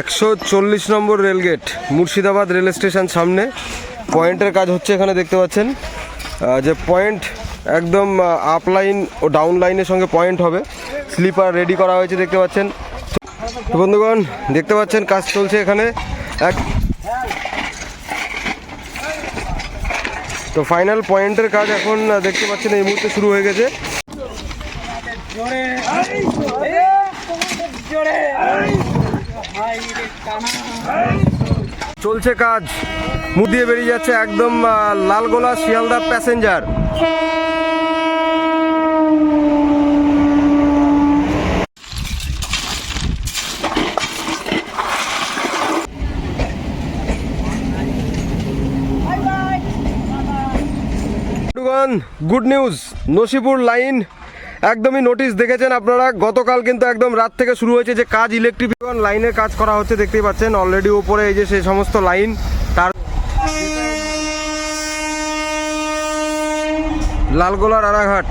একশো চল্লিশ number rail gate, Murshidabad rail station সামনে। পয়েন্টের কাজ হচ্ছে এখানে দেখতে পাচ্ছেন। যে পয়েন্ট একদম আপ লাইন ও ডাউন লাইনের সঙ্গে পয়েন্ট হবে। স্লিপার রেডি করা হয়েছে, দেখতে পাচ্ছেন। বন্ধুগণ, দেখতে পাচ্ছেন, কাজ চলছে এখানে। এক তো ফাইনাল পয়েন্টের কাজ এখন দেখতে পাচ্ছেন, এই মুহূর্তে শুরু হয়ে গেছে। জোরে জোরে। চলছে কাজ। মুখ দিয়ে বেরিয়ে যাচ্ছে একদম Lalgola Sealdah passenger. Good news Nashipur line একদমই নোটিশ দেখেছেন আপনারা। গতকাল কিন্তু একদম রাত থেকে শুরু হয়েছে যে কাজ ইলেকট্রিফিকেশন লাইনের কাজ করা হচ্ছে, দেখতেই পাচ্ছেন। অলরেডি উপরে এই যে সেই সমস্ত লাইন তার লালগোলা রানাঘাট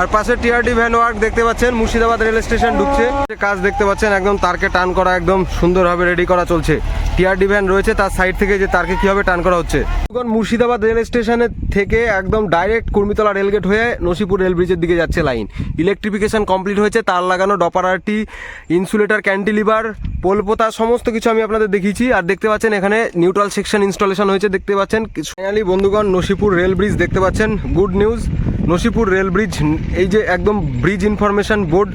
আর পাশে টিআরডি ভ্যান ওয়ার্ক দেখতে পাচ্ছেন, মুর্শিদাবাদ রেল স্টেশন ঢুকছে। কাজ দেখতে পাচ্ছেন, একদম তারকে টান করা, একদম সুন্দরভাবে রেডি করা চলছে। টিআরডি ভ্যান রয়েছে, তার সাইড থেকে যে তারকে কীভাবে টান করা হচ্ছে। মুর্শিদাবাদ রেল স্টেশনের থেকে একদম ডাইরেক্ট কুর্মিতলা রেলগেট হয়ে নসিপুর রেল ব্রিজের দিকে যাচ্ছে লাইন ইলেকট্রিফিকেশন কমপ্লিট হয়েছে, তার লাগানো ডপারারটি ইনসুলেটর ক্যান্টিলিভার পোলপোতা সমস্ত কিছু আমি আপনাদের দেখিয়েছি। আর দেখতে পাচ্ছেন এখানে নিউট্রাল সেকশন ইনস্টলেশন হয়েছে, দেখতে পাচ্ছেন। ফাইনালি বন্ধুগণ, নসিপুর রেল ব্রিজ দেখতে পাচ্ছেন। Good news Nashipur rail bridge এই যে একদম ব্রিজ ইনফরমেশন বোর্ড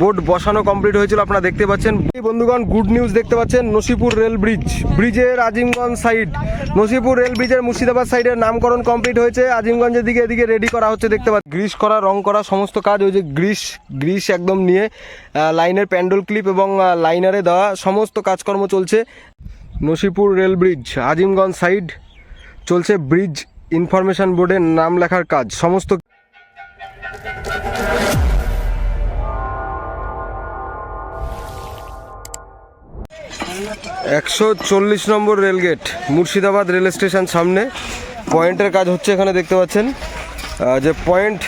বোর্ড বসানো কমপ্লিট হয়েছিল, আপনারা দেখতে পাচ্ছেন। এই বন্ধুগণ গুড নিউজ দেখতে পাচ্ছেন, নসিপুর রেল ব্রিজ ব্রিজের আজিমগঞ্জ সাইড নসিপুর রেল ব্রিজের মুর্শিদাবাদ সাইডের নামকরণ কমপ্লিট হয়েছে। আজিমগঞ্জের দিকে, এদিকে রেডি করা হচ্ছে, দেখতে পাচ্ছেন। গ্রিস করা, রং করা, সমস্ত কাজ ওই যে গ্রিস গ্রিস একদম নিয়ে লাইনের প্যান্ডেল ক্লিপ এবং লাইনারে দেওয়া। সমস্ত কাজকর্ম চলছে। Nashipur rail bridge, Azimganj side, চলছে ব্রিজ ইনফরমেশন বোর্ডের নাম লেখার কাজ। সমস্ত একশো চল্লিশ number rail gate Murshidabad rail station সামনে। পয়েন্টের কাজ হচ্ছে এখানে দেখতে পাচ্ছেন। যে পয়েন্ট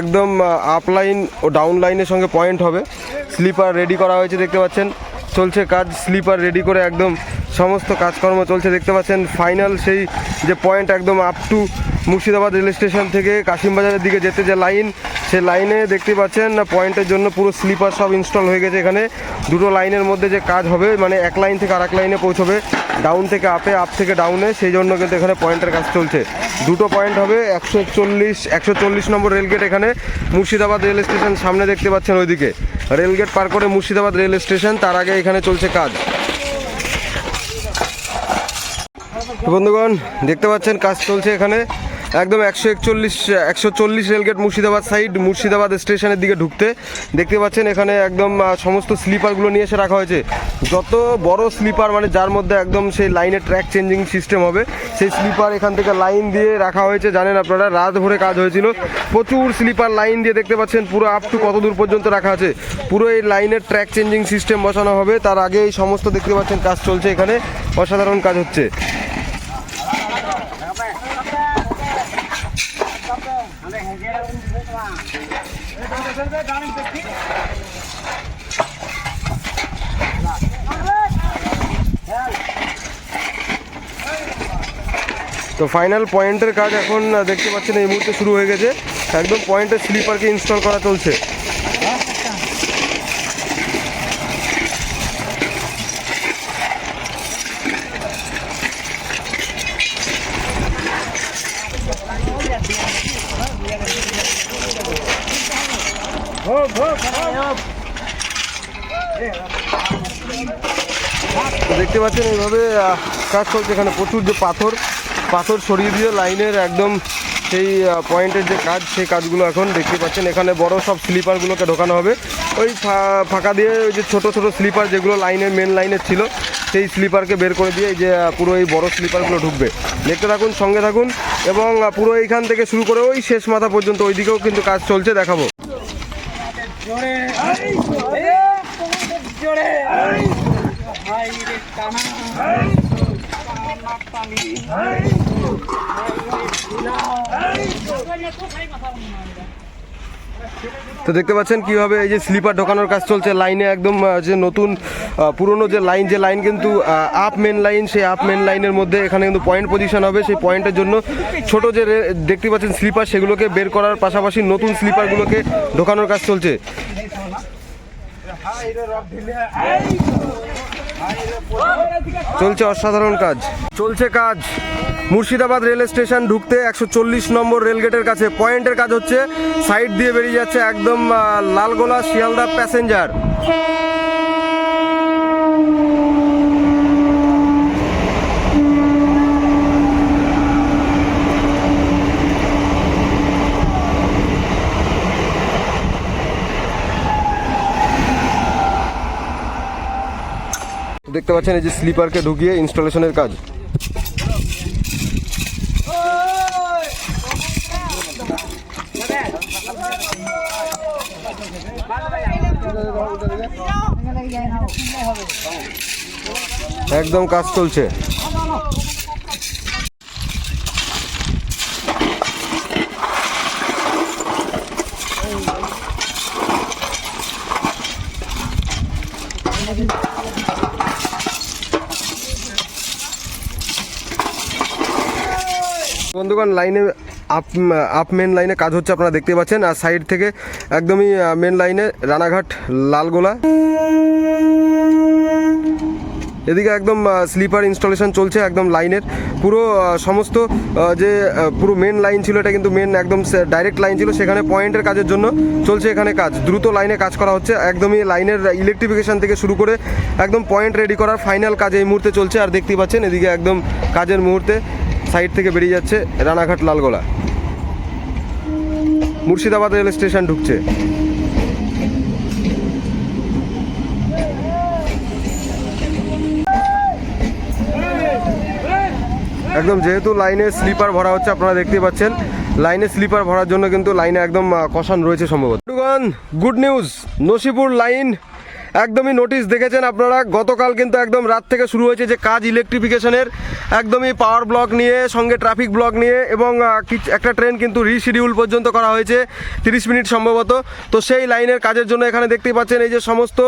একদম আপ লাইন ও ডাউন লাইনের সঙ্গে পয়েন্ট হবে। স্লিপার রেডি করা হয়েছে দেখতে পাচ্ছেন। চলছে কাজ স্লিপার রেডি করে একদম সমস্ত কাজকর্ম চলছে, দেখতে পাচ্ছেন ফাইনাল সেই যে পয়েন্ট একদম up to Murshidabad rail station থেকে কাশিমবাজারের দিকে যেতে যে লাইন সে লাইনে দেখতে পাচ্ছেন না পয়েন্টের জন্য পুরো স্লিপার সব ইনস্টল হয়ে গেছে এখানে। দুটো লাইনের মধ্যে যে কাজ হবে মানে এক লাইন থেকে আরেক লাইনে পৌঁছবে ডাউন থেকে আপে আপ থেকে ডাউনে সেই জন্য কিন্তু এখানে পয়েন্টের কাজ চলছে। দুটো পয়েন্ট হবে, একশো চল্লিশ একশো চল্লিশ নম্বর রেলগেট এখানে, মুর্শিদাবাদ রেল স্টেশন সামনে দেখতে পাচ্ছেন ওইদিকে। রেলগেট পার করে মুর্শিদাবাদ রেল স্টেশন, তার আগে এখানে চলছে কাজ তো বন্ধুগণ, দেখতে পাচ্ছেন, কাজ চলছে এখানে। একদম একশো একচল্লিশ, একশো চল্লিশ রেলগেট মুর্শিদাবাদ সাইড, মুর্শিদাবাদ স্টেশনের দিকে ঢুকতে। দেখতে পাচ্ছেন, এখানে একদম সমস্ত স্লিপারগুলো নিয়ে এসে রাখা হয়েছে। যত বড় স্লিপার মানে যার মধ্যে একদম সেই লাইনের ট্র্যাক চেঞ্জিং সিস্টেম হবে, সেই স্লিপার এখান থেকে লাইন দিয়ে রাখা হয়েছে। জানেন আপনারা, রাত ভরে কাজ হয়েছিল। প্রচুর স্লিপার লাইন দিয়ে দেখতে পাচ্ছেন, পুরো আপ টু কত দূর পর্যন্ত রাখা আছে। পুরো এই লাইনের ট্র্যাক চেঞ্জিং সিস্টেম বসানো হবে। তার আগে এই সমস্ত দেখতে পাচ্ছেন, কাজ চলছে এখানে। অসাধারণ কাজ হচ্ছে। তো ফাইনাল পয়েন্টের কাজ এখন আহ, দেখতে পাচ্ছেন এই মুহূর্তে শুরু হয়ে গেছে। একদম পয়েন্টের স্লিপারকে ইনস্টল করা চলছে। তো দেখতে পাচ্ছেন এইভাবে কাজ চলছে এখানে প্রচুর যে পাথর পাথর সরিয়ে দিয়ে লাইনের একদম সেই পয়েন্টের যে কাজ, সেই কাজগুলো এখন দেখতে পাচ্ছেন। এখানে বড় সব স্লিপারগুলোকে ঢোকানো হবে। ওই ফাঁকা দিয়ে ওই যে ছোটো ছোটো স্লিপার যেগুলো লাইনের, মেন লাইনের ছিল, সেই স্লিপারকে বের করে দিয়ে যে পুরো এই বড় স্লিপারগুলো ঢুকবে। দেখতে থাকুন, সঙ্গে থাকুন, এবং পুরো এইখান থেকে শুরু করে ওই শেষ মাথা পর্যন্ত ওইদিকেও কিন্তু কাজ চলছে, দেখাবো। জোরে জোরে ভাই রে কানা তো দেখতে পাচ্ছেন কীভাবে এই যে স্লিপার ঢোকানোর কাজ চলছে। লাইনে একদম যে নতুন পুরনো যে লাইন যে লাইন কিন্তু আপ মেন লাইন সেই আপ মেন লাইনের মধ্যে এখানে কিন্তু পয়েন্ট পজিশন হবে। সেই পয়েন্টের জন্য ছোট যে দেখতে পাচ্ছেন স্লিপার, সেগুলোকে বের করার পাশাপাশি নতুন স্লিপারগুলোকে ঢোকানোর কাজ চলছে। চলছে অসাধারণ কাজ। চলছে কাজ। মুর্শিদাবাদ রেল স্টেশন ঢুকতে একশো চল্লিশ নম্বর রেলগেটের কাছে পয়েন্টের কাজ হচ্ছে। সাইড দিয়ে বেরিয়ে যাচ্ছে একদম লালগোলা শিয়ালদা প্যাসেঞ্জার। দেখতে পাচ্ছেন এই যে স্লিপারকে ঢুকিয়ে ইনস্টলেশনের কাজ। একদম কাজ চলছে। বন্ধুগণ, লাইনে আপ আপ মেন লাইনে কাজ হচ্ছে, আপনারা দেখতে পাচ্ছেন। আর সাইড থেকে একদমই মেন লাইনে রানাঘাট, লালগোলা। এদিকে একদম স্লিপার ইনস্টলেশন চলছে একদম লাইনের পুরো সমস্ত যে পুরো মেন লাইন ছিল, এটা কিন্তু মেন একদম ডাইরেক্ট লাইন ছিল। সেখানে পয়েন্টের কাজের জন্য চলছে এখানে কাজ। দ্রুত লাইনে কাজ করা হচ্ছে। একদমই লাইনের ইলেকট্রিফিকেশন থেকে শুরু করে একদম পয়েন্ট রেডি করার ফাইনাল কাজ এই মুহূর্তে চলছে। আর দেখতেই পাচ্ছেন, এদিকে একদম কাজের মুহূর্তে সাইড থেকে বেরিয়ে যাচ্ছে রানাঘাট লালগোলা। মুর্শিদাবাদ রেল স্টেশন ঢুকছে। একদম যেহেতু লাইনে স্লিপার ভরা হচ্ছে, আপনারা দেখতে পাচ্ছেন। লাইনে স্লিপার ভরার জন্য কিন্তু লাইনে একদম কষান রয়েছে সম্ভবত। গুড নিউজ নসিপুর লাইন একদমই নোটিশ দেখেছেন আপনারা। গতকাল কিন্তু একদম রাত থেকে শুরু হয়েছে যে কাজ ইলেকট্রিফিকেশনের একদমই পাওয়ার ব্লক নিয়ে, সঙ্গে ট্রাফিক ব্লক নিয়ে এবং একটা ট্রেন কিন্তু রিশিডিউল পর্যন্ত করা হয়েছে, তিরিশ মিনিট সম্ভবত। তো সেই লাইনের কাজের জন্য এখানে দেখতেই পাচ্ছেন এই যে সমস্ত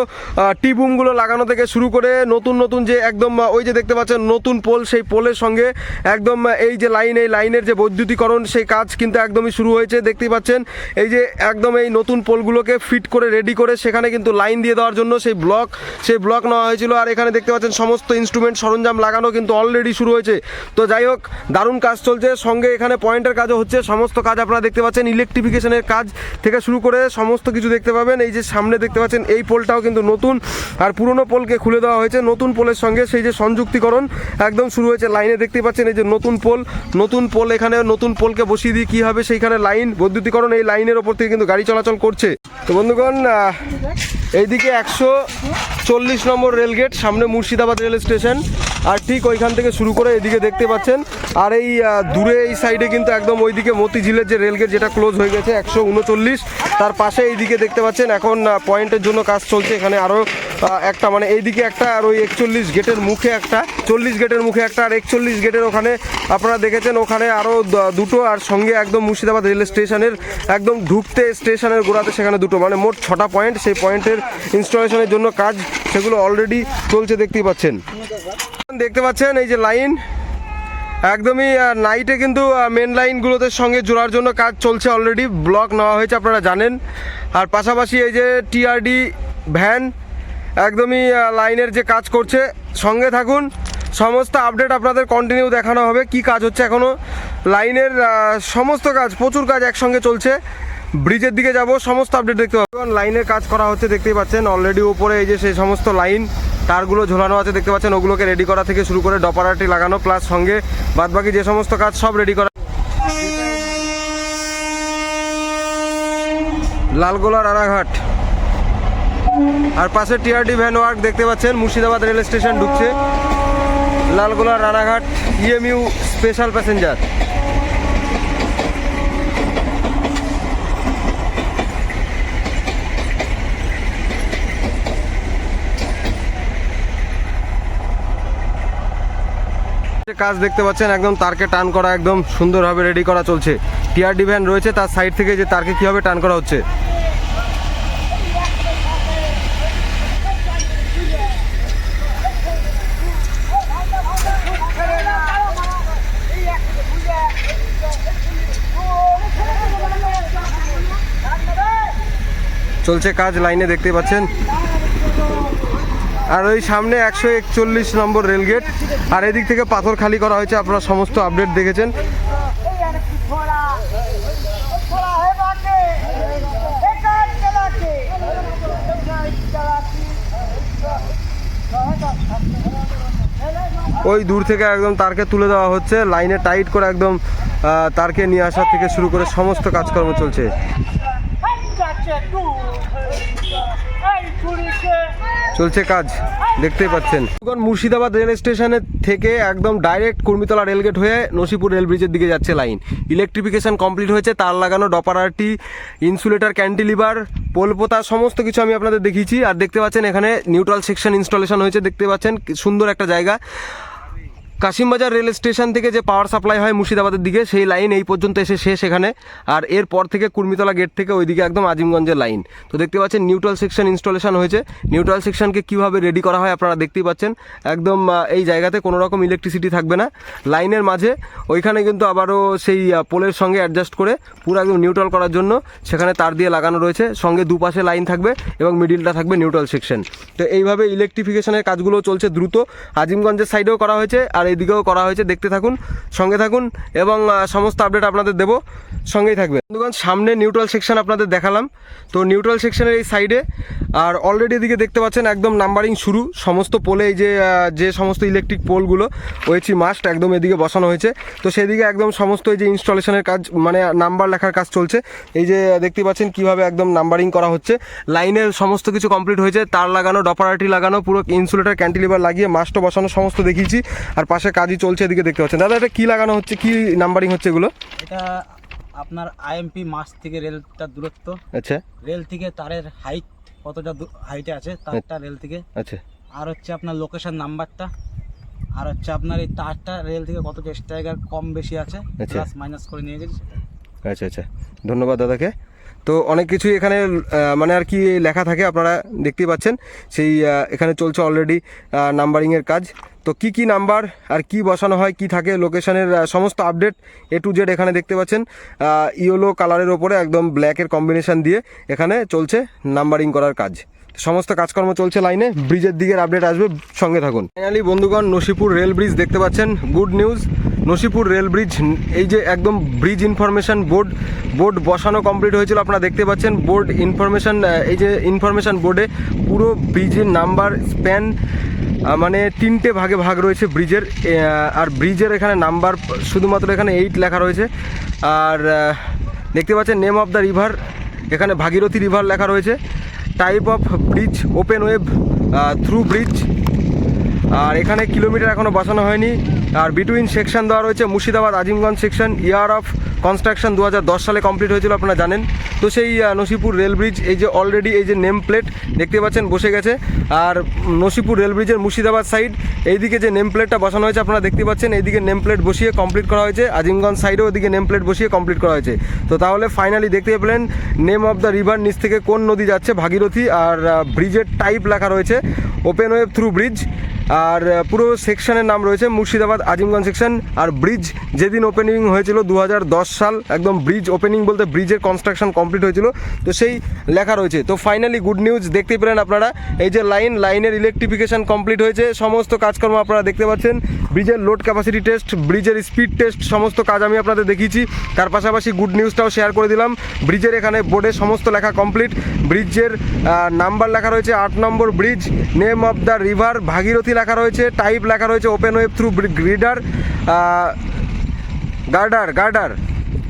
টিবুমগুলো লাগানো থেকে শুরু করে নতুন নতুন যে একদম ওই যে দেখতে পাচ্ছেন নতুন পোল সেই পোলের সঙ্গে একদম এই যে লাইন এই লাইনের যে বৈদ্যুতিকরণ, সেই কাজ কিন্তু একদমই শুরু হয়েছে। দেখতেই পাচ্ছেন এই যে একদম এই নতুন পোলগুলোকে ফিট করে রেডি করে সেখানে কিন্তু লাইন দিয়ে দেওয়ার জন্য সেই ব্লক সেই ব্লক নেওয়া হয়েছিল। আর এখানে দেখতে পাচ্ছেন সমস্ত ইনস্ট্রুমেন্ট সরঞ্জাম লাগানো কিন্তু অলরেডি শুরু হয়েছে। তো যাই হোক, দারুণ কাজ চলছে। সঙ্গে এখানে পয়েন্টের কাজও হচ্ছে। সমস্ত কাজ আপনারা দেখতে পাচ্ছেন। ইলেকট্রিফিকেশনের কাজ থেকে শুরু করে সমস্ত কিছু দেখতে পাবেন। এই যে সামনে দেখতে পাচ্ছেন, এই পোলটাও কিন্তু নতুন। আর পুরনো পোলকে খুলে দেওয়া হয়েছে। নতুন পোলের সঙ্গে সেই যে সংযুক্তিকরণ একদম শুরু হয়েছে। লাইনে দেখতে পাচ্ছেন, এই যে নতুন পোল। নতুন পোল এখানে, নতুন পোলকে বসিয়ে দিয়ে কী হবে সেইখানে লাইন, বৈদ্যুতিকরণ এই লাইনের ওপর থেকে কিন্তু গাড়ি চলাচল করছে। তো বন্ধুগণ এইদিকে একশো চল্লিশ নম্বর রেলগেট, সামনে মুর্শিদাবাদ রেল স্টেশন। আর ঠিক ওইখান থেকে শুরু করে এদিকে দেখতে পাচ্ছেন, আর এই দূরে এই সাইডে কিন্তু একদম ওইদিকে মতিঝিলের যে রেলগেট যেটা ক্লোজ হয়ে গেছে একশো উনচল্লিশ, তার পাশে এইদিকে দেখতে পাচ্ছেন এখন পয়েন্টের জন্য কাজ চলছে, এখানে আরও একটা মানে এইদিকে একটা আর ওই একচল্লিশ গেটের মুখে একটা, চল্লিশ গেটের মুখে একটা, আর একচল্লিশ গেটের ওখানে আপনারা দেখেছেন ওখানে আরও দুটো আর সঙ্গে একদম মুর্শিদাবাদ রেল স্টেশনের একদম ঢুকতে স্টেশনের গোড়াতে সেখানে দুটো মানে মোট ছটা পয়েন্ট সেই পয়েন্টের ইনস্টলেশনের জন্য কাজ সেগুলো অলরেডি চলছে, দেখতেই পাচ্ছেন। দেখতে পাচ্ছেন, এই যে লাইন একদমই নাইটে কিন্তু মেন লাইনগুলোতে সঙ্গে জোড়ার জন্য কাজ চলছে অলরেডি ব্লক নেওয়া হয়েছে, আপনারা জানেন। আর পাশাপাশি এই যে টিআরডি ভ্যান একদমই লাইনের যে কাজ করছে, সঙ্গে থাকুন। সমস্ত আপডেট আপনাদের কন্টিনিউ দেখানো হবে, কি কাজ হচ্ছে এখনও লাইনের সমস্ত কাজ, প্রচুর কাজ একসঙ্গে চলছে। ব্রিজের দিকে যাব, সমস্ত আপডেট দেখতে পাবেন লাইনের কাজ করা হচ্ছে, দেখতেই পাচ্ছেন অলরেডি উপরে এই যে সেই সমস্ত লাইন তারগুলো ঝোলানো আছে, দেখতে পাচ্ছেন, ওগুলোকে রেডি করা থেকে শুরু করে ডপারাটি লাগানো প্লাস সঙ্গে বাদবাকি যে সমস্ত কাজ, সব রেডি করা। লালগোলা রানাঘাট আর পাশে টিআরডি ভ্যান ওয়ার্ক, দেখতে পাচ্ছেন, মুর্শিদাবাদ রেল স্টেশন ঢুকছে। Lalgola Ranaghat EMU special passenger কাজ দেখতে পাচ্ছেন, একদম তারকে টান করা একদম সুন্দরভাবে রেডি করা চলছে। টিআরডি ভ্যান রয়েছে, তার সাইড থেকে যে তারকে কীভাবে টান করা হচ্ছে। চলছে কাজ, লাইনে দেখতে পাচ্ছেন। আর ওই সামনে একশো একচল্লিশ নম্বর রেলগেট। আর এদিক থেকে পাথর খালি করা হয়েছে, আপনারা সমস্ত আপডেট দেখেছেন। ওই দূর থেকে একদম তারকে তুলে দেওয়া হচ্ছে, লাইনে টাইট করে একদম তারকে নিয়ে আসা থেকে শুরু করে সমস্ত কাজকর্ম চলছে। চলছে কাজ, দেখতেই পাচ্ছেন। মুর্শিদাবাদ রেল স্টেশনের থেকে একদম ডাইরেক্ট কুর্মিতলা রেলগেট হয়ে নসিপুর রেল ব্রিজের দিকে যাচ্ছে লাইন। ইলেকট্রিফিকেশন কমপ্লিট হয়েছে, তার লাগানো ডপারারটি, ইনসুলেটার, ক্যান্টিলিভার, পোলপোতা, সমস্ত কিছু আমি আপনাদের দেখিয়েছি। আর দেখতে পাচ্ছেন এখানে নিউট্রাল সেকশন ইনস্টলেশন হয়েছে, দেখতে পাচ্ছেন সুন্দর একটা জায়গা। কাশিমবাজার রেল স্টেশন থেকে যে পাওয়ার সাপ্লাই হয় মুর্শিদাবাদের দিকে, সেই লাইন এই পর্যন্ত এসে শেষ এখানে। আর এরপর থেকে কুর্মিতলা গেট থেকে ওইদিকে একদম আজিমগঞ্জের লাইন তো দেখতে পাচ্ছেন নিউট্রাল সেকশন ইনস্টলেশন হয়েছে। নিউট্রাল সেকশনকে কীভাবে রেডি করা হয় আপনারা দেখতেই পাচ্ছেন। একদম এই জায়গাতে কোনো রকম ইলেকট্রিসিটি থাকবে না। লাইনের মাঝে, ওইখানে কিন্তু আবারও সেই পোলের সঙ্গে অ্যাডজাস্ট করে পুরো একদম নিউট্রাল করার জন্য সেখানে তার দিয়ে লাগানো রয়েছে। সঙ্গে দুপাশে লাইন থাকবে এবং মিডিলটা থাকবে নিউট্রাল সেকশন তো এইভাবে ইলেকট্রিফিকেশনের কাজগুলো চলছে দ্রুত। আজিমগঞ্জের সাইডেও করা হয়েছে। আর এদিকেও করা হয়েছে, দেখতে থাকুন, সঙ্গে থাকুন এবং সমস্ত আপডেট আপনাদের দেবো, সঙ্গেই থাকবে বন্ধুগণ, সামনে নিউট্রাল সেকশন আপনাদের দেখালাম। তো নিউট্রাল সেকশনের এই সাইডে আর অলরেডি এদিকে দেখতে পাচ্ছেন একদম নাম্বারিং শুরু। সমস্ত পোলে এই যে যে সমস্ত ইলেকট্রিক পোলগুলো ওয়েচি মাস্ট একদম এদিকে বসানো হয়েছে। তো সেদিকে একদম সমস্ত এই যে ইনস্টলেশনের কাজ মানে নাম্বার লেখার কাজ চলছে। এই যে দেখতে পাচ্ছেন কীভাবে একদম নাম্বারিং করা হচ্ছে। লাইনের সমস্ত কিছু কমপ্লিট হয়েছে। তার লাগানো, ডপারাটি লাগানো, পুরো ইনসুলেটার ক্যান্টিলিভার লাগিয়ে মাস্টও বসানো, সমস্ত দেখিয়েছি। আর পাশে কাজই চলছে এদিকে দেখতে পাচ্ছেন। দাদা এটা কি লাগানো হচ্ছে? কি নাম্বারিং হচ্ছে এগুলো? এটা আপনার আইএমপি মাস থেকে রেলটার দূরত্ব। আচ্ছা। রেল থেকে তারের হাইট কতটা হাইটে আছে তারটা রেল থেকে। আচ্ছা। আর হচ্ছে আপনার লোকেশন নাম্বারটা আর হচ্ছে আপনার এই তারটা রেল থেকে কত জায়গার কম বেশি আছে আচ্ছা। প্লাস মাইনাস করে নিয়ে গেছি আচ্ছা আচ্ছা। ধন্যবাদ দাদাকে। তো অনেক কিছুই এখানে মানে আর কি লেখা থাকে, আপনারা দেখতেই পাচ্ছেন। সেই এখানে চলছে অলরেডি নাম্বারিংয়ের কাজ। তো কি কি নাম্বার আর কি বসানো হয়, কি থাকে লোকেশনের সমস্ত আপডেট এ টু জেড এখানে দেখতে পাচ্ছেন। ইয়েলো কালারের ওপরে একদম ব্ল্যাকের কম্বিনেশান দিয়ে এখানে চলছে নাম্বারিং করার কাজ। সমস্ত কাজকর্ম চলছে লাইনে, ব্রিজের দিকের আপডেট আসবে, সঙ্গে থাকুন। ফাইনালি বন্ধুগণ, নসিপুর রেল ব্রিজ দেখতে পাচ্ছেন good news Nashipur rail bridge, এই যে একদম ব্রিজ ইনফরমেশন বোর্ড বোর্ড বসানো কমপ্লিট হয়েছিল, আপনারা দেখতে পাচ্ছেন বোর্ড ইনফরমেশন এই যে ইনফরমেশন বোর্ডে পুরো ব্রিজের নাম্বার স্প্যান মানে তিনটে ভাগে ভাগ রয়েছে ব্রিজের আর ব্রিজের এখানে নাম্বার শুধুমাত্র এখানে এইট লেখা রয়েছে, আর দেখতে পাচ্ছেন নেম অফ দ্য রিভার এখানে ভাগীরথী রিভার লেখা রয়েছে type of bridge open web through bridge আর এখানে কিলোমিটার এখনও বসানো হয়নি। আর বিটুইন সেকশন দেওয়া রয়েছে Murshidabad Azimganj section year of construction দু হাজার দশ সালে কমপ্লিট হয়েছিল, আপনারা জানেন। তো সেই নসিপুর রেল ব্রিজ এই যে অলরেডি এই যে নেম প্লেট দেখতে পাচ্ছেন, বসে গেছে। আর নসিপুর রেল ব্রিজের মুর্শিদাবাদ সাইড এইদিকে যে নেম প্লেটটা বসানো হয়েছে, আপনারা দেখতে পাচ্ছেন, এইদিকে নেম প্লেট বসিয়ে কমপ্লিট করা হয়েছে। আজিমগঞ্জ সাইডেও ওদিকে নেম প্লেট বসিয়ে কমপ্লিট করা হয়েছে। তো তাহলে ফাইনালি দেখতে পেলেন নেম অফ দ্য রিভার নিচ থেকে কোন নদী যাচ্ছে, ভাগীরথী আর ব্রিজের টাইপ লেখা রয়েছে ওপেন ওয়েব থ্রু ব্রিজ আর পুরো সেকশনের নাম রয়েছে মুর্শিদাবাদ আজিমগঞ্জ সেকশন আর ব্রিজ যেদিন ওপেনিং হয়েছিল দু হাজার দশ সাল একদম ব্রিজ ওপেনিং বলতে ব্রিজের কনস্ট্রাকশন কমপ্লিট হয়েছিল। তো সেই লেখা রয়েছে। তো ফাইনালি গুড নিউজ দেখতে পেলেন আপনারা। এই যে লাইন লাইনের ইলেকট্রিফিকেশন কমপ্লিট হয়েছে। সমস্ত কাজকর্ম আপনারা দেখতে পাচ্ছেন। ব্রিজের লোড ক্যাপাসিটি টেস্ট ব্রিজের স্পিড টেস্ট সমস্ত কাজ আমি আপনাদের দেখিয়েছি। তার পাশাপাশি গুড নিউজটাও শেয়ার করে দিলাম। ব্রিজের এখানে বোর্ডে সমস্ত লেখা কমপ্লিট ব্রিজের নাম্বার লেখা রয়েছে আট নম্বর bridge name of the river Bhagirathi লেখা রয়েছে। টাইপ লেখা রয়েছে open web through girder girder girder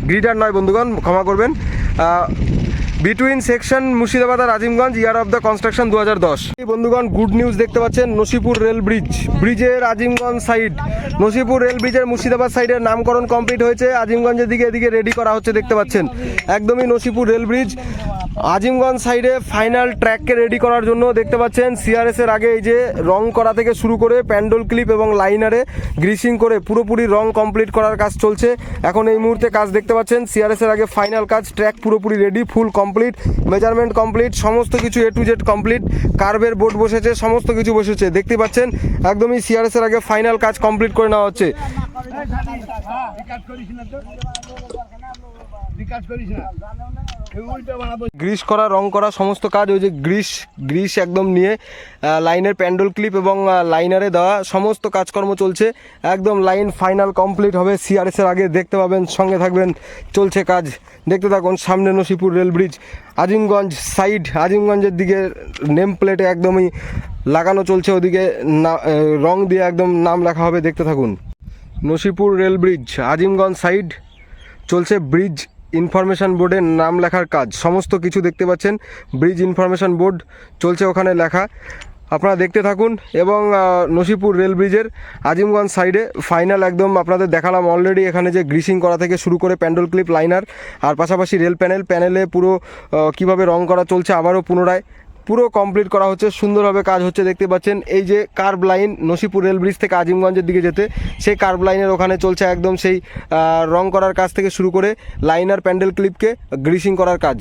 girder নয় বন্ধুগণ ক্ষমা করবেন। Between section Murshidabad R Azimganj year of the construction দু হাজার দশ বন্ধুগণ গুড নিউজ দেখতে পাচ্ছেন নসিপুর রেল ব্রিজ ব্রিজের আজিমগঞ্জ সাইড নসিপুর রেল ব্রিজের মুর্শিদাবাদ সাইডের নামকরণ কমপ্লিট হয়েছে। আজিমগঞ্জের দিকে এদিকে রেডি করা হচ্ছে দেখতে পাচ্ছেন। একদমই নসিপুর রেল ব্রিজ আজিমগঞ্জ সাইডে ফাইনাল ট্র্যাককে রেডি করার জন্য দেখতে পাচ্ছেন সিআরএস এর আগে এই যে রং করা থেকে শুরু করে প্যান্ডল ক্লিপ এবং লাইনারে গ্রিসিং করে পুরোপুরি রং কমপ্লিট করার কাজ চলছে। এখন এই মুহূর্তে কাজ দেখতে পাচ্ছেন সিআরএস এর আগে ফাইনাল কাজ ট্র্যাক পুরোপুরি ready full complete measurement complete সমস্ত কিছু এ টু জেড কমপ্লিট কার্ভের বোর্ড বসেছে, সমস্ত কিছু বসেছে, দেখতে পাচ্ছেন? একদমই সিআরএস এর আগে ফাইনাল কাজ কমপ্লিট করে নেওয়া হচ্ছে। গ্রিস করা, রং করা, সমস্ত কাজ ওই যে গ্রিস গ্রিস একদম নিয়ে লাইনের প্যান্ডল ক্লিপ এবং লাইনারে দেওয়া সমস্ত কাজকর্ম চলছে। একদম লাইন ফাইনাল কমপ্লিট হবে সিআরএস এর আগে। দেখতে পাবেন, সঙ্গে থাকবেন, চলছে কাজ। দেখতে থাকুন, সামনে Nashipur rail bridge, Azimganj side, আজিমগঞ্জের দিকে নেম প্লেটে একদমই লাগানো চলছে, ওদিকে না রং দিয়ে একদম নাম লেখা হবে, দেখতে থাকুন। Nashipur rail bridge, Azimganj side, চলছে ব্রিজ ইনফরমেশন বোর্ডের নাম লেখার কাজ, সমস্ত কিছু দেখতে পাচ্ছেন। ব্রিজ ইনফরমেশান বোর্ড চলছে ওখানে লেখা। আপনারা দেখতে থাকুন এবং নসিপুর রেল ব্রিজের আজিমগঞ্জ সাইডে ফাইনাল একদম আপনাদের দেখালাম অলরেডি এখানে যে গ্রিসিং করা থেকে শুরু করে প্যান্ডল ক্লিপ লাইনার আর পাশাপাশি রেল প্যানেল প্যানেলে পুরো কীভাবে রং করা চলছে আবারও পুনরায়। পুরো কমপ্লিট করা হচ্ছে, সুন্দরভাবে কাজ হচ্ছে, দেখতে পাচ্ছেন। এই যে curve line Nashipur rail bridge থেকে আজিমগঞ্জের দিকে যেতে, সেই কার্ভ লাইনের ওখানে চলছে একদম সেই রং করার কাজ থেকে শুরু করে লাইনার প্যান্ডেল ক্লিপকে গ্রিসিং করার কাজ।